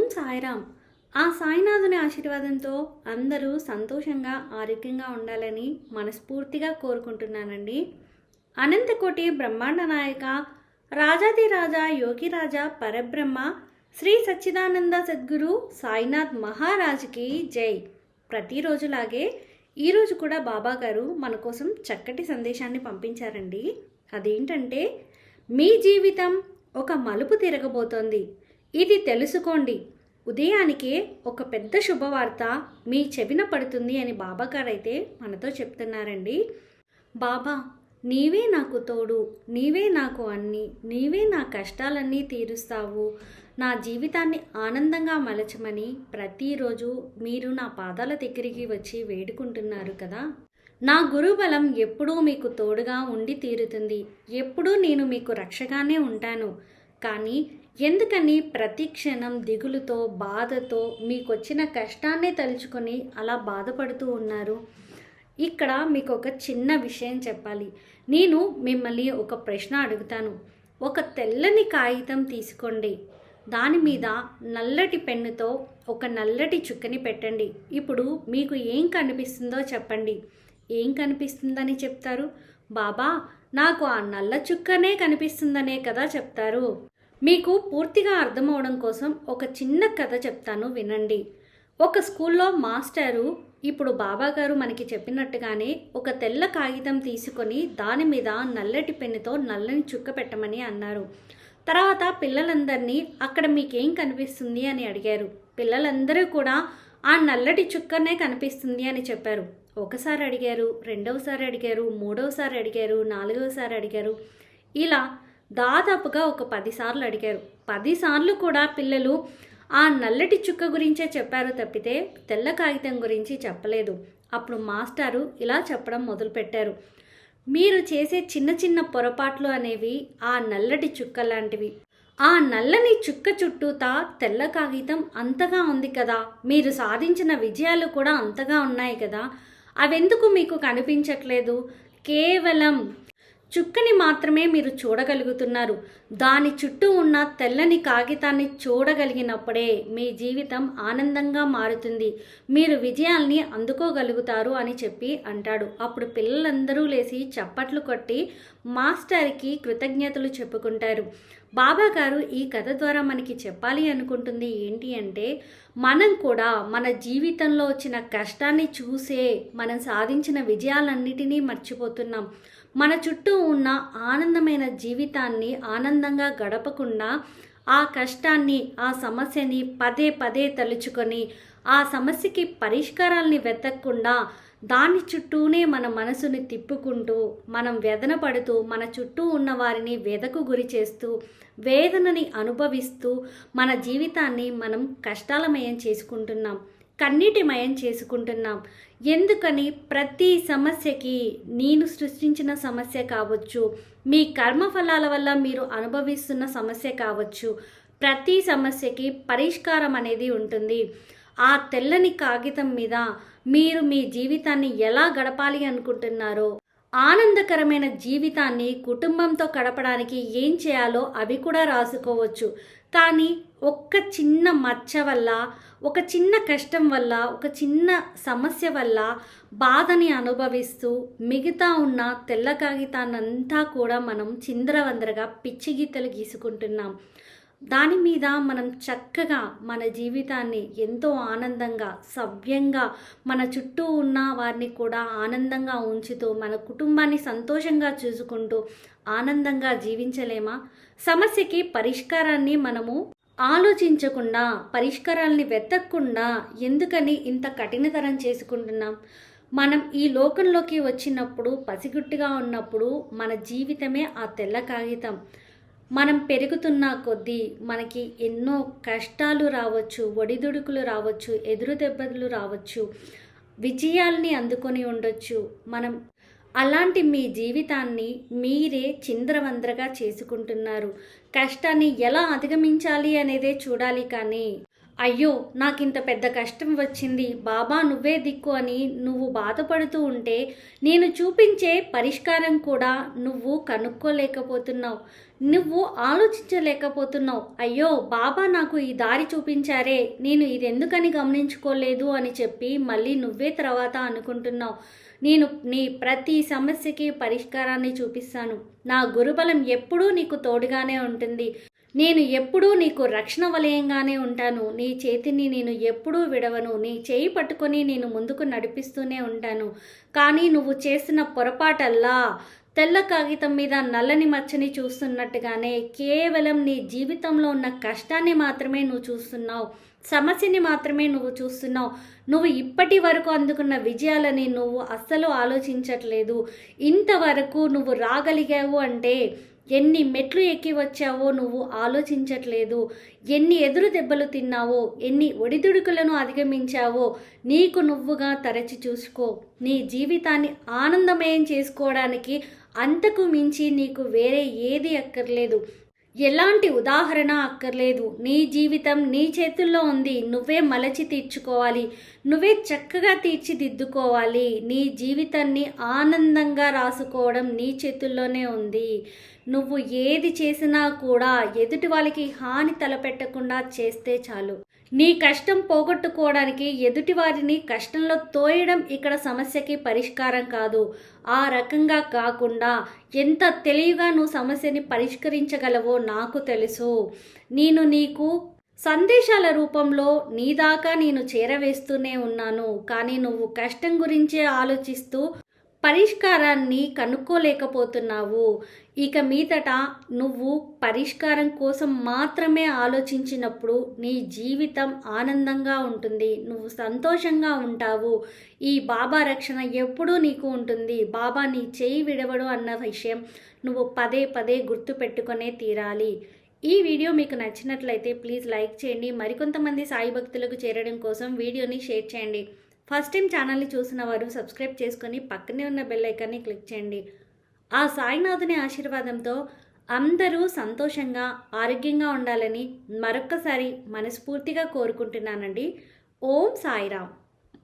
ఓం సాయిరామ్. ఆ సాయినాథుని ఆశీర్వాదంతో అందరూ సంతోషంగా ఆరోగ్యంగా ఉండాలని మనస్ఫూర్తిగా కోరుకుంటున్నానండి. అనంతకోటి బ్రహ్మాండ నాయక రాజాది రాజా యోగిరాజా పరబ్రహ్మ శ్రీ సచ్చిదానంద సద్గురు సాయినాథ్ మహారాజ్కి జై. ప్రతిరోజులాగే ఈరోజు కూడా బాబా గారు మన కోసం చక్కటి సందేశాన్ని పంపించారండి. అదేంటంటే మీ జీవితం ఒక మలుపు తిరగబోతోంది. ఇది తెలుసుకోండి. ఉదయానికే ఒక పెద్ద శుభవార్త మీ చెవిన పడుతుంది అని బాబాగారైతే మనతో చెప్తున్నారండి. బాబా నీవే నాకు తోడు నీవే నాకు అన్ని నీవే నా కష్టాలన్నీ తీరుస్తావు. నా జీవితాన్ని ఆనందంగా మలచమని ప్రతిరోజు మీరు నా పాదాల దగ్గరికి వచ్చి వేడుకుంటున్నారు కదా. నా గురుబలం ఎప్పుడూ మీకు తోడుగా ఉండి తీరుతుంది. ఎప్పుడూ నేను మీకు రక్షగానే ఉంటాను. కానీ ఎందుకని ప్రతి క్షణం దిగులుతో బాధతో మీకు వచ్చిన తలుచుకొని అలా బాధపడుతూ ఉన్నారు? ఇక్కడ మీకు ఒక చిన్న విషయం చెప్పాలి. నేను మిమ్మల్ని ఒక ప్రశ్న అడుగుతాను. ఒక తెల్లని కాగితం తీసుకోండి. దాని మీద నల్లటి పెన్నుతో ఒక నల్లటి చుక్కని పెట్టండి. ఇప్పుడు మీకు ఏం కనిపిస్తుందో చెప్పండి. ఏం కనిపిస్తుందని చెప్తారు? బాబా నాకు ఆ నల్ల చుక్కనే కనిపిస్తుందనే కదా చెప్తారు. మీకు పూర్తిగా అర్థమవడం కోసం ఒక చిన్న కథ చెప్తాను వినండి. ఒక స్కూల్లో మాస్టరు ఇప్పుడు బాబాగారు మనకి చెప్పినట్టుగానే ఒక తెల్ల కాగితం తీసుకొని దాని మీద నల్లటి పెన్నుతో నల్లని చుక్క పెట్టమని అన్నారు. తర్వాత పిల్లలందరినీ అక్కడ మీకేం కనిపిస్తుంది? అని అడిగారు. పిల్లలందరూ కూడా ఆ నల్లటి చుక్కనే కనిపిస్తుంది అని చెప్పారు. ఒకసారి అడిగారు రెండవసారి అడిగారు మూడవసారి అడిగారు నాలుగవసారి అడిగారు. ఇలా దాదాపుగా ఒక పదిసార్లు అడిగారు. పదిసార్లు కూడా పిల్లలు ఆ నల్లటి చుక్క గురించే చెప్పారు తప్పితే తెల్ల కాగితం గురించి చెప్పలేదు. అప్పుడు మాస్టారు ఇలా చెప్పడం మొదలుపెట్టారు. మీరు చేసే చిన్న చిన్న పొరపాట్లు అనేవి ఆ నల్లటి చుక్క లాంటివి. ఆ నల్లని చుక్క చుట్టూతా తెల్ల కాగితం అంతగా ఉంది కదా. మీరు సాధించిన విజయాలు కూడా అంతగా ఉన్నాయి కదా. అవెందుకు మీకు కనిపించట్లేదు? కేవలం చుక్కని మాత్రమే మీరు చూడగలుగుతున్నారు. దాని చుట్టూ ఉన్న తెల్లని కాగితాన్ని చూడగలిగినప్పుడే మీ జీవితం ఆనందంగా మారుతుంది. మీరు విజయాల్ని అందుకోగలుగుతారు అని చెప్పి అంటాడు. అప్పుడు పిల్లలందరూ లేచి చప్పట్లు కొట్టి మాస్టర్కి కృతజ్ఞతలు చెప్పుకుంటారు. బాబా గారు ఈ కథ ద్వారా మనకి చెప్పాలి అనుకుంటుంది ఏంటి అంటే మనం కూడా మన జీవితంలో వచ్చిన కష్టాన్ని చూసే మనం సాధించిన విజయాలన్నిటినీ మర్చిపోతున్నాం. మన చుట్టూ ఉన్న ఆనందమైన జీవితాన్ని ఆనందంగా గడపకుండా ఆ కష్టాన్ని ఆ సమస్యని పదే పదే తలుచుకొని ఆ సమస్యకి పరిష్కారాల్ని వెతకకుండా దాని చుట్టూనే మన మనసుని తిప్పుకుంటూ మనం వేదన పడుతూ మన చుట్టూ ఉన్న వారిని వేదకు గురి చేస్తూ వేదనని అనుభవిస్తూ మన జీవితాన్ని మనం కష్టాలమయం చేసుకుంటున్నాం. కన్నీటిమయం చేసుకుంటున్నాం. ఎందుకని? ప్రతి సమస్యకి నేను సృష్టించిన సమస్య కావచ్చు మీ కర్మఫలాల వల్ల మీరు అనుభవిస్తున్న సమస్య కావచ్చు ప్రతి సమస్యకి పరిష్కారం అనేది ఉంటుంది. ఆ తెల్లని కాగితం మీద మీరు మీ జీవితాన్ని ఎలా గడపాలి అనుకుంటున్నారో ఆనందకరమైన జీవితాన్ని కుటుంబంతో గడపడానికి ఏం చేయాలో అవి కూడా రాసుకోవచ్చు. కానీ ఒక్క చిన్న మచ్చ వల్ల ఒక చిన్న కష్టం వల్ల ఒక చిన్న సమస్య వల్ల బాధని అనుభవిస్తూ మిగతా ఉన్న తెల్ల కాగితాన్నంతా కూడా మనం చిందరవందరగా పిచ్చి గీతలు గీసుకుంటున్నాం. దాని మీద మనం చక్కగా మన జీవితాన్ని ఎంతో ఆనందంగా సవ్యంగా మన చుట్టూ ఉన్న వారిని కూడా ఆనందంగా ఉంచుతూ మన కుటుంబాన్ని సంతోషంగా చూసుకుంటూ ఆనందంగా జీవించలేమా? సమస్యకి పరిష్కారాన్ని మనము ఆలోచించకుండా పరిష్కారాల్ని వెతకకుండా ఎందుకని ఇంత కఠినతరం చేసుకుంటున్నాం? మనం ఈ లోకంలోకి వచ్చినప్పుడు పసిగుట్టుగా ఉన్నప్పుడు మన జీవితమే ఆ తెల్ల కాగితం. మనం పెరుగుతున్న కొద్దీ మనకి ఎన్నో కష్టాలు రావచ్చు ఒడిదుడుకులు రావచ్చు ఎదురు దెబ్బలు రావచ్చు విజయాల్ని అందుకొని ఉండొచ్చు. మనం అలాంటి మీ జీవితాన్ని మీరే చింద్రవంద్రగా చేసుకుంటున్నారు. కష్టాన్ని ఎలా అధిగమించాలి అనేదే చూడాలి కానీ అయ్యో నాకింత పెద్ద కష్టం వచ్చింది. బాబా నువ్వే దిక్కు అని నువ్వు బాధపడుతూ ఉంటే నేను చూపించే పరిష్కారం కూడా నువ్వు కనుక్కోలేకపోతున్నావు. నువ్వు ఆలోచించలేకపోతున్నావు. అయ్యో బాబా నాకు ఈ దారి చూపించారే. నేను ఇది ఎందుకని గమనించుకోలేదు అని చెప్పి మళ్ళీ నువ్వే తర్వాత అనుకుంటున్నావు. నేను నీ ప్రతి సమస్యకి పరిష్కారాన్ని చూపిస్తాను. నా గురుబలం ఎప్పుడూ నీకు తోడుగానే ఉంటుంది. నేను ఎప్పుడూ నీకు రక్షణ వలయంగానే ఉంటాను. నీ చేతిని నేను ఎప్పుడూ విడవను. నీ చేయి పట్టుకొని నేను ముందుకు నడిపిస్తూనే ఉంటాను. కానీ నువ్వు చేసిన పొరపాటల్లా తెల్ల కాగితం మీద నల్లని మచ్చని చూస్తున్నట్టుగానే కేవలం నీ జీవితంలో ఉన్న కష్టాన్ని మాత్రమే నువ్వు చూస్తున్నావు. సమస్యని మాత్రమే నువ్వు చూస్తున్నావు. నువ్వు ఇప్పటి వరకు అందుకున్న విజయాలని నువ్వు అస్సలు ఆలోచించట్లేదు. ఇంతవరకు నువ్వు రాగలిగావు అంటే ఎన్ని మెట్లు ఎక్కి వచ్చావో నువ్వు ఆలోచించట్లేదు. ఎన్ని ఎదురు దెబ్బలు తిన్నావో ఎన్ని ఒడిదుడుకులను అధిగమించావో నీకు నువ్వుగా తరచి చూసుకో. నీ జీవితాన్ని ఆనందమయం చేసుకోవడానికి అంతకు మించి నీకు వేరే ఏది అక్కర్లేదు. ఎలాంటి ఉదాహరణ అక్కర్లేదు. నీ జీవితం నీ చేతుల్లో ఉంది. నువ్వే మలచి తీర్చుకోవాలి. నువ్వే చక్కగా తీర్చిదిద్దుకోవాలి. నీ జీవితాన్ని ఆనందంగా రాసుకోవడం నీ చేతుల్లోనే ఉంది. నువ్వు ఏది చేసినా కూడా ఎదుటి వాళ్ళకి హాని తలపెట్టకుండా చేస్తే చాలు. నీ కష్టం పోగొట్టుకోవడానికి ఎదుటి వారిని కష్టంలో తోయడం ఇక్కడ సమస్యకి పరిష్కారం కాదు. ఆ రకంగా కాకుండా ఎంత తెలివిగా నువ్వు సమస్యని పరిష్కరించగలవో నాకు తెలుసు. నేను నీకు సందేశాల రూపంలో నీ దాకా నేను చేరవేస్తూనే ఉన్నాను. కానీ నువ్వు కష్టం గురించే ఆలోచిస్తూ పరిష్కారాన్ని కనుక్కోలేకపోతున్నావు. ఇక మీదట నువ్వు పరిష్కారం కోసం మాత్రమే ఆలోచించినప్పుడు నీ జీవితం ఆనందంగా ఉంటుంది. నువ్వు సంతోషంగా ఉంటావు. ఈ బాబా రక్షణ ఎప్పుడూ నీకు ఉంటుంది. బాబా నీ చేయి విడవడు అన్న విషయం నువ్వు పదే పదే గుర్తు పెట్టుకునే తీరాలి. ఈ వీడియో మీకు నచ్చినట్లయితే ప్లీజ్ లైక్ చేయండి. మరికొంతమంది సాయి భక్తులకు చేరడం కోసం వీడియోని షేర్ చేయండి. ఫస్ట్ టైం ఛానల్ని చూసిన వారు సబ్స్క్రైబ్ చేసుకొని పక్కనే ఉన్న బెల్ ఐకాన్ని క్లిక్ చేయండి. ఆ సాయినాథుని ఆశీర్వాదంతో అందరూ సంతోషంగా ఆరోగ్యంగా ఉండాలని మరొక్కసారి మనస్ఫూర్తిగా కోరుకుంటున్నానండి. ఓం సాయిరామ్.